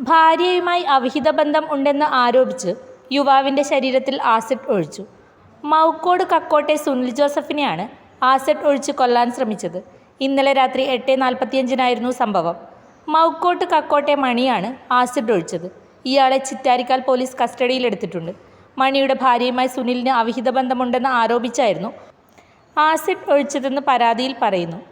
ഭാര്യയുമായി അവിഹിത ബന്ധം ഉണ്ടെന്ന് ആരോപിച്ച് യുവാവിന്റെ ശരീരത്തിൽ ആസിഡ് ഒഴിച്ചു. മൗക്കോട് കക്കോട്ടെ സുനിൽ ജോസഫിനെയാണ് ആസിഡ് ഒഴിച്ച് കൊല്ലാൻ ശ്രമിച്ചത്. ഇന്നലെ രാത്രി എട്ട് നാൽപ്പത്തിയഞ്ചിനായിരുന്നു സംഭവം. മൗക്കോട്ട് കക്കോട്ടെ മണിയാണ് ആസിഡ് ഒഴിച്ചത്. ഇയാളെ ചിറ്റാരിക്കാൽ പോലീസ് കസ്റ്റഡിയിലെടുത്തിട്ടുണ്ട്. മണിയുടെ ഭാര്യയുമായി സുനിലിന് അവിഹിത ബന്ധമുണ്ടെന്ന് ആരോപിച്ചായിരുന്നു ആസിഡ് ഒഴിച്ചതെന്ന് പരാതിയിൽ പറയുന്നു.